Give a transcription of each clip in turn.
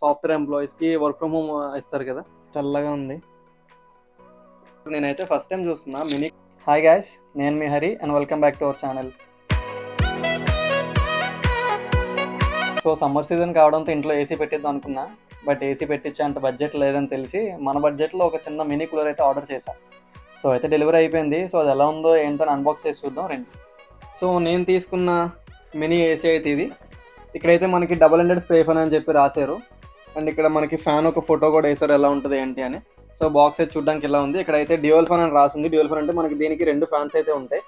Software ఎంప్లాయీస్కి work from home ఇస్తారు కదా. చల్లగా ఉంది. నేనైతే ఫస్ట్ టైం చూస్తున్నా. మినీ హాయ్ గాయస్ నేను మీ Hari and welcome back to our channel so summer season కావడంతో ఇంట్లో ఏసీ పెట్టిద్దాం అనుకున్నా. బట్ ఏసీ పెట్టించే అంత బడ్జెట్ లేదని తెలిసి మన బడ్జెట్లో ఒక చిన్న మినీ కూలర్ అయితే ఆర్డర్ చేశా. సో అయితే డెలివరీ అయిపోయింది. సో అది ఎలా ఉందో ఏంటో అన్బాక్స్ చేసి చూద్దాం రండి. సో నేను తీసుకున్న మినీ ఏసీ అయితే ఇది. ఇక్కడైతే మనకి డబల్ హండ్రెడ్ స్ప్రే ఫన్ అని చెప్పి రాశారు. అండ్ ఇక్కడ మనకి ఫ్యాన్ ఒక ఫోటో కూడా వేసారు ఎలా ఉంటుంది ఏంటి అని. సో బాక్స్ అయితే చూడడానికి ఇలా ఉంది. ఇక్కడ అయితే డ్యూయల్ ఫ్యాన్ అని రాసింది. డ్యూయల్ ఫ్యాన్ అంటే మనకి దీనికి రెండు ఫ్యాన్స్ అయితే ఉంటాయి.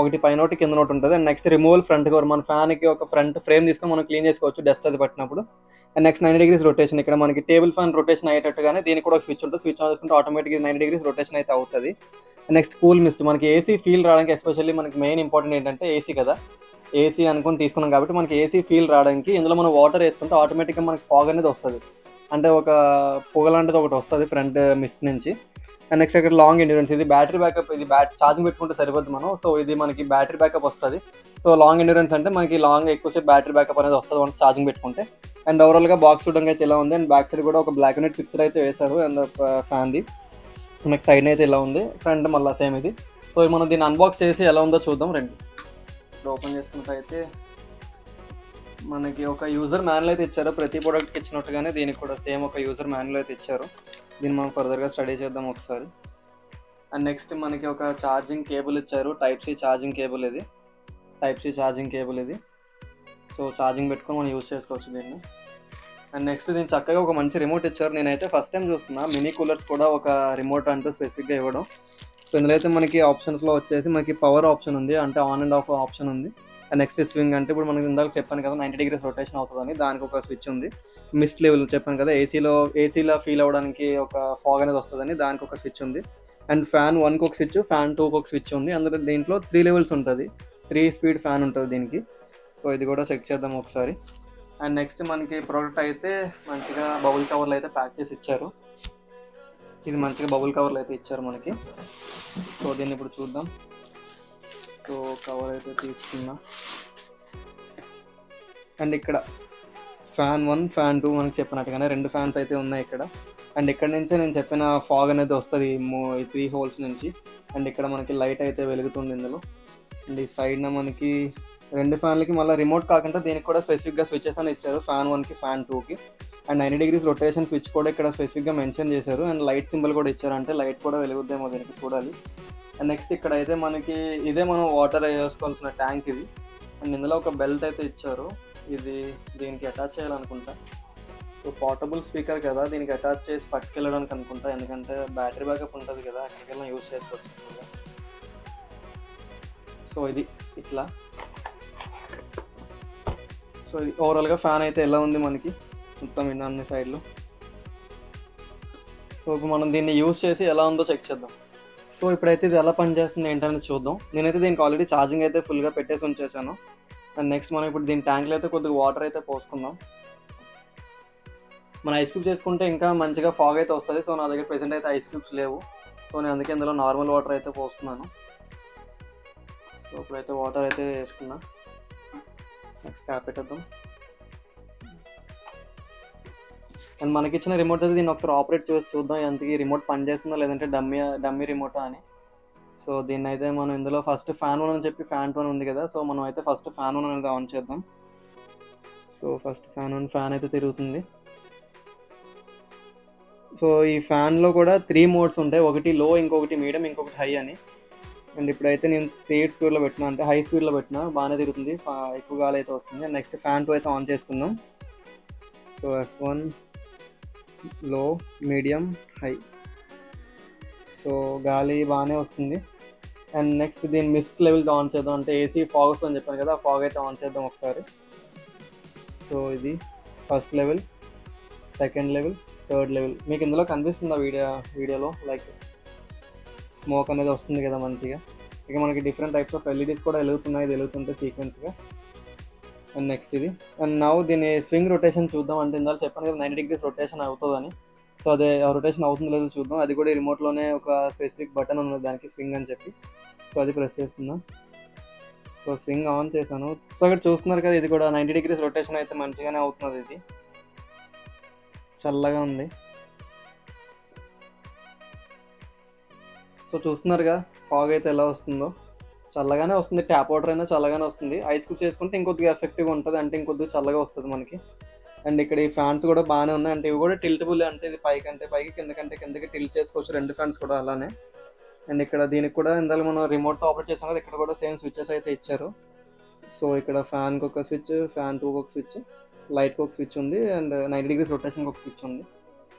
ఒకటి పైన ఒకటి కింద ఒకటి ఉంటుంది. And next removal front cover మన ఫ్యాన్కి ఒక ఫ్రంట్ ఫ్రేమ్ తీసుకొని మనం క్లీన్ చేసుకోవచ్చు డస్ట్ అది పట్టినప్పుడు. And next nine degrees rotation ఇక్కడ మనకి టేబుల్ ఫ్యాన్ రొటేషన్ అయ్యేటట్టుగానే దీనికి కూడా ఒక స్విచ్ ఉంటుంది. స్విచ్ ఆన్ చేసుకుంటే ఆటోమేటిక్గా నైన్ డిగ్రీస్ రొటేషన్ అయితే అవుతుంది. నెక్స్ట్ కూల్ మిస్ట్ మనకి ఏసీ ఫీల్ రావడానికి ఎస్పెషల్లీ మనకి మెయిన్ ఇంపార్టెంట్ ఏంటంటే ఏసీ కదా. ఏసీ అనుకుని తీసుకున్నాం కాబట్టి మనకి ఏసీ ఫీల్ రావడానికి ఇందులో మనం వాటర్ వేసుకుంటే ఆటోమేటిక్గా మనకి ఫాగ్ అనేది వస్తుంది. అంటే ఒక పొగ లాంటిది ఒకటి వస్తుంది ఫ్రంట్ మిస్ట్ నుంచి. అండ్ నెక్స్ట్ ఇక్కడ లాంగ్ ఎండ్యూరెన్స్ ఇది బ్యాటరీ బ్యాకప్ ఇది బ్యాట్ ఛార్జింగ్ పెట్టుకుంటే సరిపోద్ది మనం. సో ఇది మనకి బ్యాటరీ బ్యాకప్ వస్తుంది. సో లాంగ్ ఎండ్యూరెన్స్ అంటే మనకి లాంగ్ ఎక్కువసేపు బ్యాటరీ బ్యాకప్ అనేది వస్తుంది వన్స్ ఛార్జింగ్ పెట్టుకుంటే. అండ్ ఓవరాల్గా బాక్స్ చూడడానికి అయితే ఇలా ఉంది. అండ్ బ్యాక్ సైడ్ కూడా ఒక బ్లాక్ అండ్ వైట్ పిక్చర్ అయితే వేశారు. అండ్ ఫ్యాన్ది నెక్స్ట్ సైడ్ అయితే ఇలా ఉంది. ఫ్రంట్ మళ్ళీ సేమ్ ఇది. సో మనం దీన్ని అన్బాక్స్ చేసి ఎలా ఉందో చూద్దాం. రండి. ఇప్పుడు ఓపెన్ చేసుకున్నట్టయితే మనకి ఒక యూజర్ మాన్యువల్ అయితే ఇచ్చారు. ప్రతి ప్రోడక్ట్కి ఇచ్చినట్టుగానే దీనికి కూడా సేమ్ ఒక యూజర్ మాన్యువల్ అయితే ఇచ్చారు. దీన్ని మనం ఫర్దర్గా స్టడీ చేద్దాం ఒకసారి. అండ్ నెక్స్ట్ మనకి ఒక ఛార్జింగ్ కేబుల్ ఇచ్చారు. టైప్ సి ఛార్జింగ్ కేబుల్ ఇది. టైప్ సి ఛార్జింగ్ కేబుల్ ఇది. సో ఛార్జింగ్ పెట్టుకొని మనం యూజ్ చేసుకోవచ్చు దీన్ని. అండ్ నెక్స్ట్ దీన్ని చక్కగా ఒక మంచి రిమోట్ ఇచ్చారు. నేనైతే ఫస్ట్ టైం చూస్తున్నా. మినీ కూలర్స్ కూడా ఒక రిమోట్ అంటూ స్పెసిఫిక్గా ఇవ్వడం. సో ఇందులో అయితే మనకి ఆప్షన్స్లో వచ్చేసి మనకి పవర్ ఆప్షన్ ఉంది అంటే ఆన్ అండ్ ఆఫ్ ఆప్షన్ ఉంది. అండ్ నెక్స్ట్ స్వింగ్ అంటే ఇప్పుడు మనకి ఇందాక చెప్పాను కదా నైంటీ డిగ్రీస్ రొటేషన్ అవుతుందని దానికి ఒక స్విచ్ ఉంది. మిస్ట్ లెవెల్ చెప్పాను కదా ఏసీలో ఏసీలో ఫీల్ అవ్వడానికి ఒక ఫాగ్ అనేది వస్తుందని దానికి ఒక స్విచ్ ఉంది. అండ్ ఫ్యాన్ వన్కి ఒక స్విచ్ ఫ్యాన్ టూకి ఒక స్విచ్ ఉంది. అందులో దీంట్లో త్రీ లెవెల్స్ ఉంటుంది. త్రీ స్పీడ్ ఫ్యాన్ ఉంటుంది దీనికి. సో ఇది కూడా చెక్ చేద్దాం ఒకసారి. అండ్ నెక్స్ట్ మనకి ప్రోడక్ట్ అయితే మంచిగా బబుల్ కవర్లు అయితే ప్యాక్ చేసి ఇచ్చారు. ఇది మంచిగా బబుల్ కవర్లు అయితే ఇచ్చారు మనకి. సో దీన్ని ఇప్పుడు చూద్దాం. సో కవర్ అయితే తీసుకున్నా. అండ్ ఇక్కడ ఫ్యాన్ వన్ ఫ్యాన్ టూ మనకి చెప్పినట్టుగానే రెండు ఫ్యాన్స్ అయితే ఉన్నాయి ఇక్కడ. అండ్ ఇక్కడ నుంచే నేను చెప్పిన ఫాగ్ అనేది వస్తుంది ఈ త్రీ హోల్స్ నుంచి. అండ్ ఇక్కడ మనకి లైట్ అయితే వెలుగుతుంది ఇందులో. అండ్ ఈ సైడ్న మనకి రెండు ఫ్యాన్లకి మళ్ళీ రిమోట్ కాకుండా దీనికి కూడా స్పెసిఫిక్గా స్విచ్చెస్ అని ఇచ్చారు. ఫ్యాన్ వన్కి ఫ్యాన్ టూకి. And ninety degrees rotation switch కూడా ఇక్కడ స్పెసిఫిక్గా మెన్షన్ చేశారు. అండ్ లైట్ సింబల్ కూడా ఇచ్చారు. అంటే లైట్ కూడా వెలుగుద్దేమో దీనికి చూడాలి. అండ్ నెక్స్ట్ ఇక్కడ అయితే మనకి ఇదే మనం వాటర్ వేసుకోవాల్సిన ట్యాంక్ ఇది. అండ్ ఇందులో ఒక బెల్ట్ అయితే ఇచ్చారు. ఇది దీనికి అటాచ్ చేయాలనుకుంటా. సో పోర్టబుల్ స్పీకర్ కదా దీనికి అటాచ్ చేసి పట్టుకెళ్ళడానికి అనుకుంటా. ఎందుకంటే బ్యాటరీ బ్యాకప్ ఉంటుంది కదా అక్కడికి యూజ్ చేసుకోవచ్చు. సో ఇది ఇట్లా. సో ఇది ఓవరాల్గా ఫ్యాన్ అయితే ఎలా ఉంది మనకి? మొత్తం ఇన్ని అన్ని సైడ్లు సో మనం దీన్ని యూజ్ చేసి ఎలా ఉందో చెక్ చేద్దాం. సో ఇప్పుడైతే ఇది ఎలా పనిచేస్తుంది ఏంటనేది చూద్దాం. నేనైతే దీనికి ఆల్రెడీ ఛార్జింగ్ అయితే ఫుల్గా పెట్టేసి ఉంచేసాను. అండ్ నెక్స్ట్ మనం ఇప్పుడు దీని ట్యాంక్లో అయితే కొద్దిగా వాటర్ అయితే పోసుకుందాం. మన ఐస్ క్యూబ్ చేసుకుంటే ఇంకా మంచిగా ఫాగ్ అయితే వస్తుంది. సో నా దగ్గర ప్రెసెంట్ అయితే ఐస్ క్యూబ్స్ లేవు. సో నేను అందుకే ఇందులో నార్మల్ వాటర్ అయితే పోస్తున్నాను. సో ఇప్పుడైతే వాటర్ అయితే వేసుకున్నా. నెక్స్ట్ క్యాప్ పెట్టేద్దాం. అండ్ మనకి ఇచ్చిన రిమోట్ అయితే దీన్ని ఒకసారి ఆపరేట్ చేసి చూద్దాం ఎంతకి రిమోట్ పనిచేస్తుందో లేదంటే డమ్మీ డమ్మీ రిమోట్ అని. సో దీన్ని అయితే మనం ఇందులో ఫస్ట్ ఫ్యాన్ వన్ అని చెప్పి ఫ్యాన్ టోన్ ఉంది కదా సో మనం అయితే ఫస్ట్ ఫ్యాన్ వన్ అనేది ఆన్ చేద్దాం. So first fan one fan అయితే తిరుగుతుంది. సో ఈ ఫ్యాన్లో కూడా త్రీ మోడ్స్ ఉంటాయి ఒకటి లో ఇంకొకటి మీడియం ఇంకొకటి హై అని. అండ్ ఇప్పుడైతే నేను థర్డ్ స్పీడ్లో పెట్టినా అంటే హై స్పీడ్లో పెట్టినా బాగానే తిరుగుతుంది ఎక్కువ గాలి అయితే వస్తుంది. నెక్స్ట్ ఫ్యాన్ టూ అయితే ఆన్ చేసుకుందాం. సో ఎఫ్ వన్ లో మీడియం హై. సో గాలి బాగానే వస్తుంది. అండ్ నెక్స్ట్ దీని మిస్ట్ లెవెల్ ఆన్ చేద్దాం అంటే ఏసీ ఫాగ్స్ అని చెప్పాను కదా ఫాగ్ అయితే ఆన్ చేద్దాం ఒకసారి. సో ఇది first level second level third level. మీకు ఇందులో కనిపిస్తుందా వీడియో వీడియోలో? లైక్ స్మోక్ అనేది వస్తుంది కదా మంచిగా. ఇక మనకి డిఫరెంట్ టైప్స్ ఆఫ్ ఎల్ఈడీస్ కూడా వెలుగుతున్నాయి వెలుగుతుంటే సీక్వెన్స్గా. అండ్ నెక్స్ట్ ఇది. అండ్ నౌ దీని స్వింగ్ రొటేషన్ చూద్దాం అంటే ఇందాక చెప్పాను కదా నైంటీ డిగ్రీస్ రొటేషన్ అవుతుందని. సో అదే రొటేషన్ అవుతుందో లేదో చూద్దాం. అది కూడా రిమోట్లోనే ఒక స్పెసిఫిక్ బటన్ ఉన్నది దానికి స్వింగ్ అని చెప్పి. సో అది ప్రెస్ చేస్తున్నాం. సో స్వింగ్ ఆన్ చేశాను. సో ఇక్కడ చూస్తున్నారు కదా ఇది కూడా నైంటీ డిగ్రీస్ రొటేషన్ అయితే మంచిగానే అవుతున్నది ఇది. చల్లగా ఉంది. సో చూస్తున్నారుగా ఫాగ్ అయితే ఎలా వస్తుందో. చల్లగానే వస్తుంది. ట్యాప్ వాటర్ అయినా చల్లగానే వస్తుంది. ఐస్ క్యూబ్ చేసుకుంటే ఇంకొద్దిగా ఎఫెక్టివ్గా ఉంటుంది. అంటే ఇంకొద్దిగా చల్లగా వస్తుంది మనకి. అండ్ ఇక్కడ ఈ ఫ్యాన్స్ కూడా బాగానే ఉన్నాయి. అంటే ఇవి కూడా టిల్టబుల్ అంటే ఇది పైకి అంటే పైకి కిందకంటే కిందకి టిల్ట్ చేసుకోవచ్చు. రెండు ఫ్యాన్స్ కూడా అలానే. అండ్ ఇక్కడ దీనికి కూడా ఇందాక మనం రిమోట్ ఆపరేట్ చేసాం కదా ఇక్కడ కూడా సేమ్ స్విచ్చెస్ అయితే ఇచ్చారు. సో ఇక్కడ ఫ్యాన్కి ఒక స్విచ్ ఫ్యాన్ టూకి ఒక స్విచ్ లైట్కి ఒక స్విచ్ ఉంది. అండ్ నైంటీ డిగ్రీస్ రొటేషన్కి ఒక స్విచ్ ఉంది.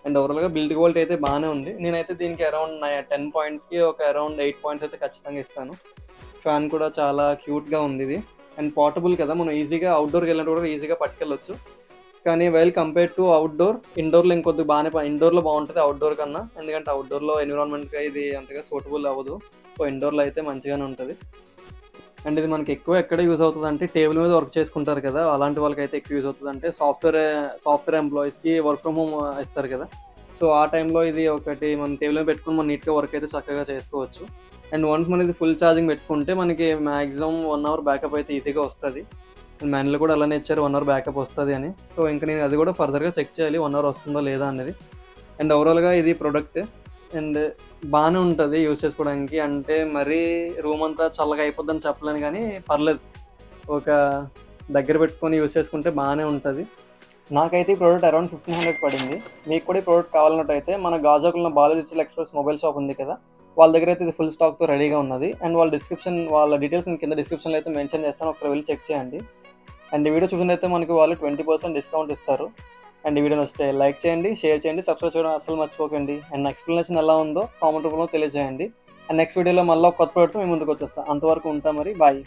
అండ్ ఓవరాల్గా బిల్డ్ క్వాలిటీ అయితే బాగానే ఉంది. నేనైతే దీనికి అరౌండ్ టెన్ పాయింట్స్కి ఒక అరౌండ్ ఎయిట్ పాయింట్స్ అయితే ఖచ్చితంగా ఇస్తాను. ఫ్యాన్ కూడా చాలా క్యూట్గా ఉంది ఇది అండ్ పోర్టబుల్ కదా మనం ఈజీగా అవుట్డోర్కి వెళ్ళినట్టు కూడా ఈజీగా పట్టుకెళ్ళొచ్చు. కానీ వెల్ కంపేర్ టు అవుట్డోర్ ఇండోర్లో ఇంకొద్ది బాగానే ఇండోర్లో బాగుంటుంది అవుట్డోర్ కన్నా. ఎందుకంటే అవుట్డోర్లో ఎన్విరాన్మెంట్గా ఇది అంతగా సూటబుల్ అవ్వదు. సో ఇండోర్లో అయితే మంచిగానే ఉంటుంది. అండ్ ఇది మనకి ఎక్కువ ఎక్కడ యూజ్ అవుతుంది అంటే టేబుల్ మీద వర్క్ చేసుకుంటారు కదా. అలాంటి వాళ్ళకి అయితే ఎక్కువ యూజ్ అవుతుంది అంటే సాఫ్ట్వేర్ సాఫ్ట్వేర్ ఎంప్లాయీస్కి వర్క్ ఫ్రమ్ హోమ్ ఇస్తారు కదా. సో ఆ టైంలో ఇది ఒకటి మనం టేబుల్ మీద పెట్టుకుని మనం నీట్గా వర్క్ అయితే చక్కగా చేసుకోవచ్చు. అండ్ వన్స్ మనం ఇది ఫుల్ ఛార్జింగ్ పెట్టుకుంటే మనకి మ్యాక్సిమం వన్ అవర్ బ్యాకప్ అయితే ఈజీగా వస్తుంది. మ్యాన్లో కూడా అలానే ఇచ్చారు వన్ అవర్ బ్యాకప్ వస్తుంది అని. సో ఇంకా నేను అది కూడా ఫర్దర్గా చెక్ చేయాలి వన్ అవర్ వస్తుందో లేదా అనేది. అండ్ ఓవరాల్గా ఇది ప్రొడక్ట్ అండ్ బాగానే ఉంటుంది యూజ్ చేసుకోవడానికి. అంటే మరీ రూమ్ అంతా చల్లగా అయిపోద్దని చెప్పలేను కానీ పర్లేదు. ఒక దగ్గర పెట్టుకొని యూజ్ చేసుకుంటే బాగానే ఉంటుంది. నాకైతే ఈ ప్రోడక్ట్ అరౌండ్ ఫిఫ్టీన్ హండ్రెడ్ పడింది. మీకు కూడా ఈ ప్రోడక్ట్ కావాలన్నట్టయితే మన గాజాకున్న బాలాజీ ఎక్స్ప్రెస్ మొబైల్ షాప్ ఉంది కదా. వాళ్ళ దగ్గర అయితే ఇది ఫుల్ స్టాక్తో రెడీగా ఉన్నది. అండ్ వాళ్ళ డిస్క్రిప్షన్ వాళ్ళ డీటెయిల్స్ నేను కింద డిస్క్రిప్షన్లో అయితే మెన్షన్ చేస్తాను. ఒకసారి వెళ్ళి చెక్ చేయండి. అండ్ ఈ వీడియో చూసినైతే మనకి వాళ్ళు ట్వంటీ పర్సెంట్ డిస్కౌంట్ ఇస్తారు. అండ్ ఈ వీడియో వస్తే లైక్ చేయండి షేర్ చేయండి సబ్స్క్రైబ్ చేయడం అసలు మర్చిపోకండి. అండ్ ఎక్స్ప్లెనేషన్ ఎలా ఉందో కామెంట్ రూపంలో తెలియజేయండి. అండ్ నెక్స్ట్ వీడియోలో మళ్ళీ ఒక కొత్త ప్రోడక్ట్ మేము ముందుకు వచ్చేస్తాం. అంతవరకు ఉంటాం మరి. బాయ్